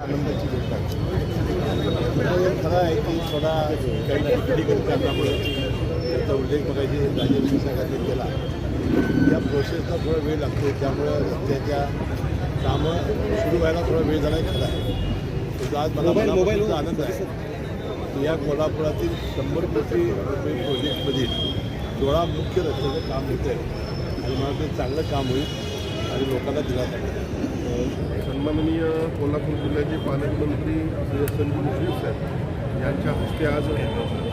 खरं आहे की थोडा काही टेक्निकल कारणामुळे त्याचा उल्लेख बघायची राजेश साहेबांनी केला. या प्रोसेसला थोडा वेळ लागतो. त्यामुळं रस्त्याच्या कामं सुरू व्हायला थोडा वेळ झाला गेला आहे. आज मला मोबाईल- मोबाईल- मनापासून आनंद आहे या कोल्हापुरातील शंभर कोटी रुपये प्रोजेक्टमधील सोळा मुख्य रस्त्याचं काम होतं आहे आणि मला ते चांगलं काम होईल आणि लोकांना दिलासा मिळेल. सन्माननीय कोल्हापूर जिल्ह्याचे पालकमंत्री श्री संजय मुश्रीफ साहेब यांच्या हस्ते आज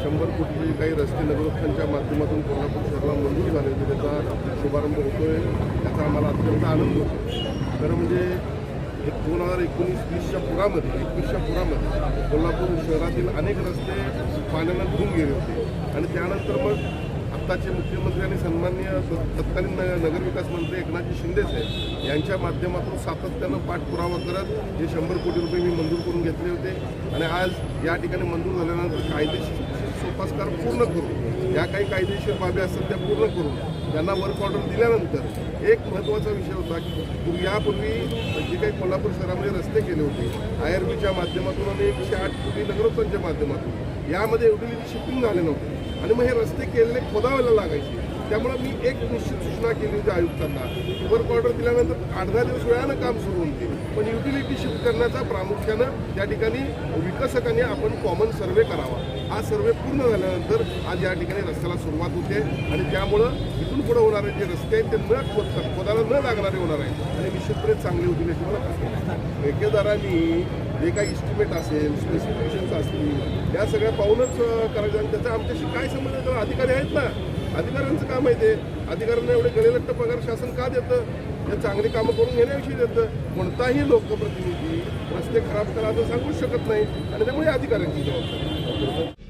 शंभर कोटी काही रस्ते नगरोत्थानच्या माध्यमातून कोल्हापूर शहराला मंजूर झाले होते त्याचा शुभारंभ होतो आहे त्याचा आम्हाला अत्यंत आनंद होतो. खरं म्हणजे एक दोन हजार एकोणीस वीसच्या पुरामध्ये एकवीसच्या पुरामध्ये कोल्हापूर शहरातील अनेक रस्ते पाण्यानं धुवून गेले होते. आणि त्यानंतर मग आत्ताचे मुख्यमंत्री आणि सन्मान्य तत्कालीन न- नगरविकास मंत्री एकनाथजी शिंदे साहेब यांच्या माध्यमातून सातत्यानं पाठपुरावा करत जे शंभर कोटी रुपये मी मंजूर करून घेतले होते आणि आज या ठिकाणी मंजूर झाल्यानंतर कायदेशीर सोपास्कार पूर्ण करून या काही कायदेशीर बाबी असतात त्या पूर्ण करून त्यांना वर्क ऑर्डर दिल्यानंतर एक महत्त्वाचा विषय होता की पूर्वी- यापूर्वी जे काही कोल्हापूर शहरामध्ये रस्ते केले होते आय आर बीच्या माध्यमातून आणि एकशे आठ कोटी नगरोत्थानच्या माध्यमातून यामध्ये एवढी शिपिंग झाले नव्हते. आणि मग हे रस्ते केलेले खोदावायला लागायचे. त्यामुळं मी एक निश्चित सूचना केली होती आयुक्तांना. की वर्क ऑर्डर दिल्यानंतर आठ दहा दिवस वेळानं काम सुरू होते पण युटिलिटी शिफ्ट करण्याचा प्रामुख्यानं त्या ठिकाणी विकसकांनी आपण कॉमन सर्वे करावा. हा सर्वे पूर्ण झाल्यानंतर आज या ठिकाणी रस्त्याला सुरुवात होते. आणि त्यामुळं इथून पुढे होणारे जे रस्ते आहेत ते न खोदता कोणाला न लागणारे होणार आहेत आणि निश्चितपणे चांगले होतील याची मला खात्री ठेकेदारांनी जे काही इस्टिमेट असेल स्पेसिफिकेशन्स असतील या सगळ्या पाहूनच करायचं. आणि त्याचा आमच्याशी काय संबंध आहे? अधिकारी आहेत ना. अधिकाऱ्यांचं काम आहे ते. अधिकाऱ्यांना एवढे गळेलट्ट पगार शासन का देतं? हे चांगली कामं करून घेण्याविषयी देतं. कोणताही लोकप्रतिनिधी रस्ते खराब करा असं सांगूच शकत नाही. आणि त्यामुळे अधिकाऱ्यांची जबाबदारी.